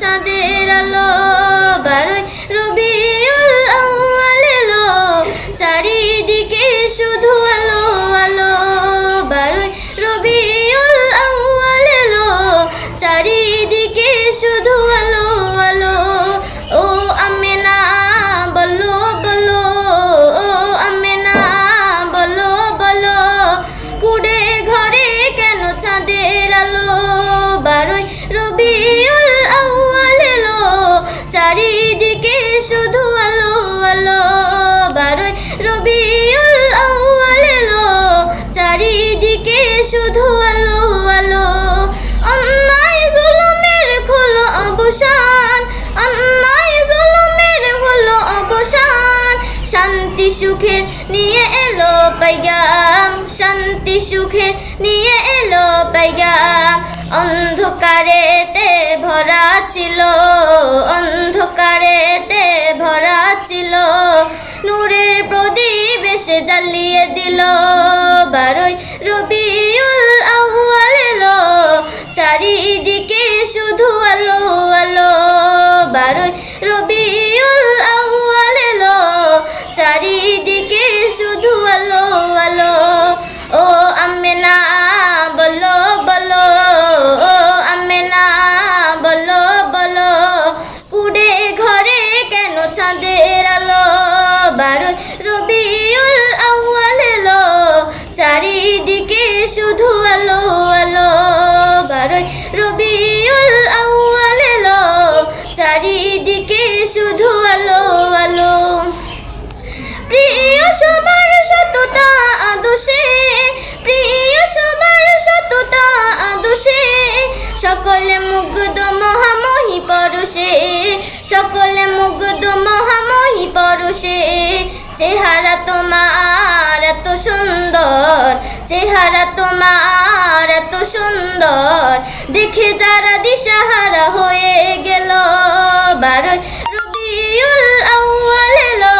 চাঁদের আলো, বারোই রবিউল আউয়াল এলো চারিদিকে শুধু আলো আলো, বারোই রবিউল আউয়াল এলো চারিদিকে শুধু আলো আলো, ও আমেনা, বলো বলো, ও আমেনা, বলো বলো, কুড়ে ঘরে কেন চাঁদের আলো, বারোই রবি পাইগাম শান্তি সুখের নিয়ে এলো পাইগাম অন্ধকারেতে ভরা ছিল, অন্ধকারেতে ভরা ছিল। নূরের প্রদীপ এসে জ্বালিয়ে দিল, বারোই রবিউল আউয়াল এলো। চারিদিকে শুধু আলো আলো। বারোই রবিউল শুধু আলো আলো, বারোই রবিউল আউয়াল এলো। চারিদিকে শুধু আলো আলো। প্রিয় সবার সততা আদোষে প্রিয় সবার সততা আদোষে সকলে মুগ্ধ মহামহি পরশে, সকলে মুগ্ধ মহামহি পরশে। চেহারা তোমার এত সুন্দর চেহারা তোমার এত সুন্দর। দেখে যারা দিশাহারা হয়ে গেল, বারোই রবিউল আউয়াল এলো।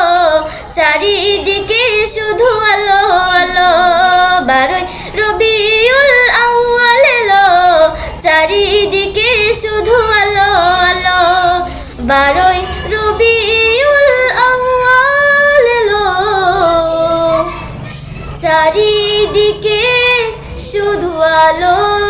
চারিদিকে শুধু আলো আলো। বারোই রবিউল আউয়াল এলো। চারিদিকে শুধু আলো আলো। বারোই রবিউল চারিদিকে শুধু আলো।